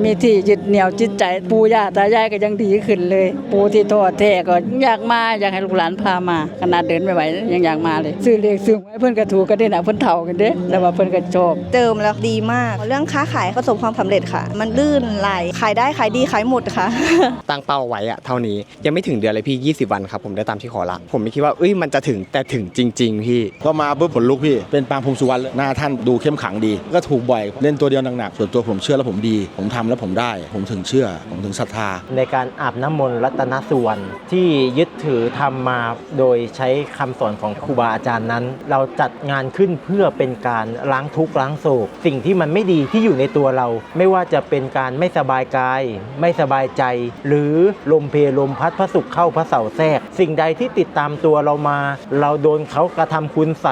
มีที่ยึดเหนี่ยวจิตใจปู่ย่าตายายก็ยังดีขึ้นเลย ปู่ที่ทอดแท้ก็อยากมาอยากให้ลูกหลานพามาขนาดเดินไม่ไหวยังอยากมาเลยซื้อเลขซื้อไว้เพิ่นก็ถูกกันได้น่ะเพิ่นเฒ่ากันเด้แต่ว่าเพิ่นก็ชอบเติมแล้วดีมาก เรื่องค้าขายประสบความสำเร็จค่ะ มันลื่นไหลขายได้ขายดีขายหมดค่ะ ตั้งเป้าไว้อะเท่านี้ยังไม่ถึงเดือนเลยพี่ 20 วันครับผมได้ตามที่ขอละผมไม่คิดว่าเอ้ยมันจะถึงแต่ถึงจริง ๆ พี่ก็มาปุ๊บผลลุกพี่เป็นปางภูมิสุวรรณเลยหน้าท่านดูเข้มขังดี ก็ถูกบ่อยเล่นตัวเดียวหนักๆส่วนตัวผมเชื่อแล้วผมดีผมทำแล้วผมได้ ผมถึงเชื่อ ผมถึงศรัทธา ในการอาบน้ำมนต์รัตนสุวรรณที่ยึดถือทำมาโดยใช้คำสอนของครูบาอาจารย์นั้น เราจัดงานขึ้นเพื่อเป็นการล้างทุกข์ล้างโศก สิ่งที่มันไม่ดีที่อยู่ในตัวเรา ไม่ว่าจะเป็นการไม่สบายกาย ไม่สบายใจ หรือลมเพลลมพัดพระสุขเข้าพระเสาแทรก สิ่งใดที่ติดตามตัวเรามา เราโดนเขากระทำคุณใส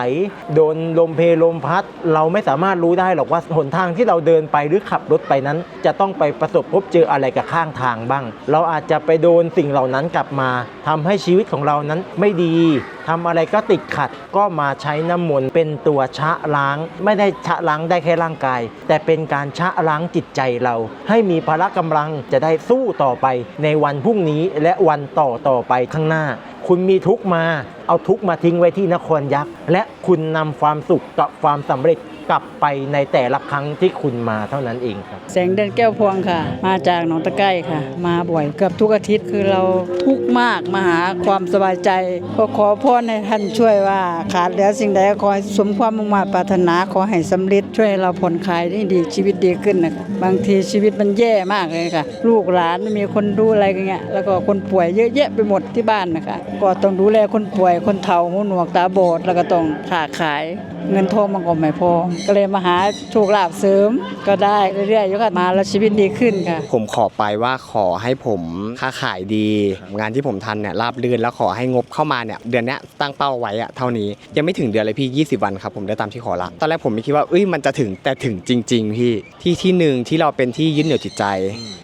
โดนลมเพลลมพัด เราไม่สามารถรู้ได้หรอกว่าหนทางที่เราเดินไปหรือขับรถไปนั้น จะต้องไปประสบพบเจออะไรกับข้างทางบ้าง เราอาจจะไปโดนสิ่งเหล่านั้นกลับมาทำให้ชีวิตของเรานั้นไม่ดีทำอะไรก็ติดขัดก็มาใช้น้ำมนต์เป็นตัวชะล้าง ไม่ได้ชะล้างได้แค่ร่างกาย แต่เป็นการชะล้างจิตใจเรา ให้มีพละกำลังจะได้สู้ต่อไปในวันพรุ่งนี้และวันต่อต่อไปข้างหน้า คุณมีทุกมา เอาทุกมาทิ้งไว้ที่นครยักษ์ และคุณนำความสุขกับความสำเร็จกลับไปในแต่ละครั้งที่คุณมาเท่านั้นเองครับ แสงเดือนแก้วพวงค่ะ มาจากหนองตะไคร่ค่ะ มาบ่อยเกือบทุกอาทิตย์คือเราทุกข์มากมาหาความสบายใจก็ขอพรให้ท่านช่วยว่า ขาดเหลือสิ่งใดก็ขอให้สมความมุ่งมา่ปรารถนาขอให้สำเร็จช่วยเราผ่อนคลายได้ดีชีวิตดีขึ้นนะคะบางทีชีวิตมันแย่มากเลยค่ะ ลูกหลานไม่มีคนดูอะไรกันเงี้ยแล้วก็คนป่วยเยอะแยะไปหมดที่บ้านนะคะ ก็ต้องดูแลคนป่วยคนเฒ่าหูหนวกตาบอดแล้วก็ต้องค้าขาย เงินทองมันก็ไม่พอ ก็เลยมาหาโชคลาภเสริมก็ได้เรื่อยๆยู่ค่ะมาแล้วชีวิตดีขึ้นค่ะ ผมขอไปว่าขอให้ผมค้าขายดี งานที่ผมทันเนี่ยราบรื่นแล้วขอให้งบเข้ามาเนี่ยเดือนนี้ตั้งเป้าไว้อะเท่านี้ยังไม่ถึงเดือนเลยพี่ 20 วันครับผมได้ตามที่ขอละตอนแรกผมไม่คิดว่าเอ้ยมันจะถึงแต่ถึงจริง ๆ พี่ที่ที่หนึ่งที่เราเป็นที่ยึดเหนี่ยวจิตใจ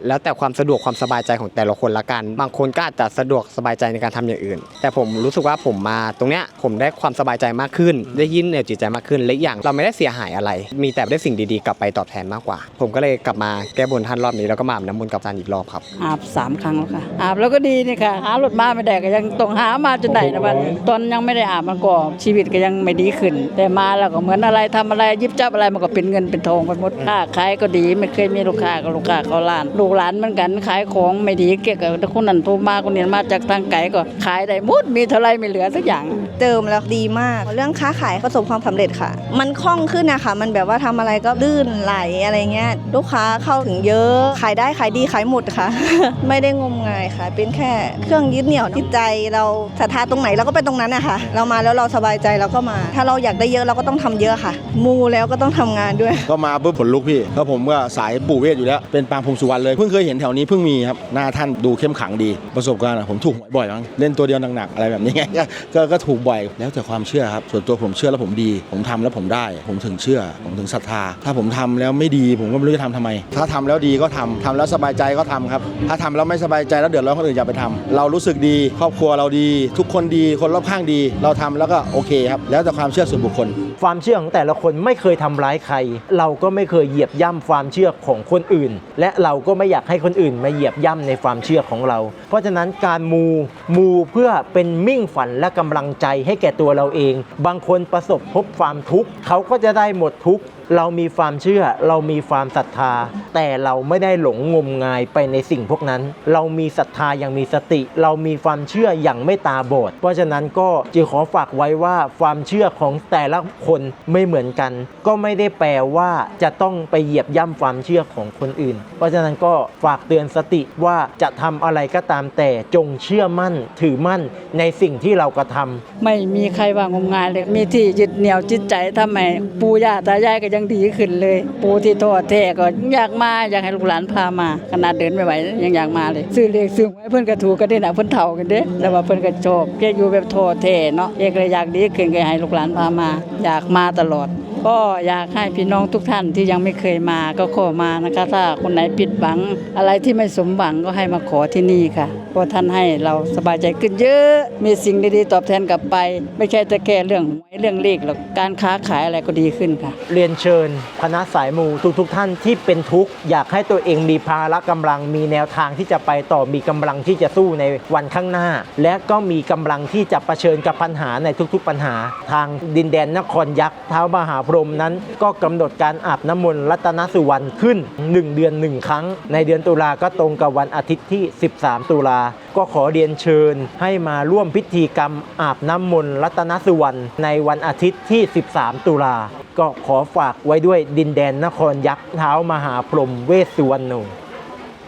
แล้วแต่ความสะดวกความสบายใจของแต่ละคนละกัน บางคนก็อาจจะสะดวกสบายใจในการทำอย่างอื่น แต่ผมรู้สึกว่าผมมา ตรงเนี้ยผมได้ความสบายใจมากขึ้น ได้ยึดเหนี่ยวจิตใจมากขึ้นและอีกอย่างเราไม่ได้เสียหายอะไร มีแต่ได้สิ่งดีๆกลับไปตอบแทนมากกว่า ผมก็เลยกลับมาแก้บนท่านรอบนี้แล้วก็มาอาบน้ำมนต์กับท่านอีกรอบครับ อาบสามครั้งแล้วค่ะ อาบแล้วก็ดีนี่ค่ะ หารถมาไม่ได้ก็ยังต้องหามาจนได้นะวันนี้ตอนยังไม่ได้อาบมันก็ชีวิตก็ยังไม่ดีขึ้น แต่มาแล้วก็เหมือนอะไรทำอะไรยิบจับอะไรมันก็เป็นเงินเป็นทองไปหมดค้าขายก็ดีไม่เคยมีลูกค้าก็ลูกค้าเขาล้าน ลูกหลานเหมือนกันขายของไม่ดีเกี่ยวกับคนนั้นโทรมาคนนี้มาจากทางไกลก็ขายได้หมดมีเท่าไรไม่เหลือสักอย่างเติมแล้วดีมาก เรื่องค้าขายประสบความสำเร็จค่ะ มันคล่องขึ้นนะคะมันแบบว่าทำอะไรก็ลื่นไหลอะไรเงี้ยลูกค้าเข้าถึงเยอะขายได้ขายดีขายหมดค่ะ ไม่ได้งมงายค่ะ เป็นแค่เครื่องยึดเหนี่ยวจิตใจเราศรัทธาตรงไหนเราก็ไปตรงนั้นนะคะเรามาแล้วเราสบายใจเราก็มา ถ้าเราอยากได้เยอะเราก็ต้องทำเยอะค่ะ มูแล้วก็ต้องทำงานด้วย ก็มาปุ๊บผลลุกพี่ก็ผมก็สายปู่เวทอยู่แล้วเป็นปางภูมิสุวรรณเลยเพิ่งเคยเห็นแถวนี้เพิ่งมีครับหน้าท่านดูเข้มขังดีประสบการณ์ผมถูกหวยบ่อยมั้งเล่นตัวเดียวหนักๆอะไรแบบนี้ไงก็ก็ถูกบ่อยแล้วแต่ความเชื่อครับ ส่วนตัวผมเชื่อแล้วผมดี ผมทำแล้วผมได้ ผมถึงเชื่อ ผมถึงศรัทธา ถ้าผมทำแล้วไม่ดี ผมก็ไม่รู้จะทำทำไม ถ้าทำแล้วดีก็ทำทำแล้วสบายใจก็ทำครับ ถ้าทำแล้วไม่สบายใจแล้วเดือดร้อนคนอื่นอย่าไปทำเรารู้สึกดี ครอบครัวเราดี ทุกคนดี คนรอบข้างดี เราทำแล้วก็โอเคครับ แล้วแต่ความเชื่อส่วนบุคคลความเชื่อของแต่ละคนไม่เคยทำร้ายใคร เราก็ไม่เคยเหยียบย่ำความเชื่อของคนอื่น และเราก็ไม่อยากให้คนอื่นมาเหยียบย่ำในความเชื่อของเรา เพราะฉะนั้นการมูมูเพื่อเป็นมิ่งฝันและกำลังใจให้แก่ตัวเราเอง บางคนประสบพบความทุกข์เขาก็จะได้หมดทุกข์เรามีความเชื่อเรามีความศรัทธา แต่เราไม่ได้หลงงมงายไปในสิ่งพวกนั้น เรามีศรัทธาอย่างมีสติ เรามีความเชื่ออย่างไม่ตาบอดเพราะฉะนั้นก็จึงขอฝากไว้ว่าความเชื่อของแต่ละคนไม่เหมือนกัน ก็ไม่ได้แปลว่าจะต้องไปเหยียบย่ำความเชื่อของคนอื่น เพราะฉะนั้นก็ฝากเตือนสติว่าจะทำอะไรก็ตามแต่จงเชื่อมั่นถือมั่นในสิ่งที่เรากระทำไม่มีใครว่างมงายเลยมีที่ยึดเหนี่ยวจิตใจทำไมปู่ย่าตายายก็ยังดีขึ้นเลย ปูที่ทอดแท้ก็อยากมาอยากให้ลูกหลานพามาขนาดเดินไม่ไหวยังอยากมาเลย ซื้อเลขซื้อไว้เพิ่นก็ถูกก็ได้น่ะเพิ่นเฒ่ากันเด้แต่ว่าเพิ่นก็ชอบแกอยู่แบบทอดแท้เนาะแกก็เลยอยากดีขึ้นก็ให้ลูกหลานพามา อยากมาตลอด ก็อยากให้พี่น้องทุกท่านที่ยังไม่เคยมาก็ขอมานะคะ ถ้าคนไหนผิดหวัง อะไรที่ไม่สมหวังก็ให้มาขอที่นี่ค่ะเพราะท่านให้เราสบายใจขึ้นเยอะ มีสิ่งดีๆตอบแทนกลับไป ไม่ใช่แต่แค่เรื่องหวยเรื่องเลขหรอกการค้าขายอะไรก็ดีขึ้นค่ะ เรียนเชิญคณะสายมูทุกๆทท่านที่เป็นทุกข์อยากให้ตัวเองมีภาระกำลัง มีแนวทางที่จะไปต่อมีกำลังที่จะสู้ในวันข้างหน้า และก็มีกำลังที่จะะเผชิญกับปัญหาในทุกๆปัญหา ทางดินแดนนครยักษ์เท้ามหาพรรมนั้นก็กำหนดการอาบน้ำมนต์รัตนสุวรรณขึ้น 1 เดือน 1 ครั้ง ในเดือนตุลาก็ตรงกับวันอาทิตย์ที่ 13 ตุลา ก็ขอเรียนเชิญให้มาร่วมพิธีกรรมอาบน้ำมนต์รัตนสุวรรณในวันอาทิตย์ที่ 13 ตุลา ก็ขอฝากไว้ด้วยดินแดนนครยักษ์เท้ามหาพรหมเวสสุวรรณโน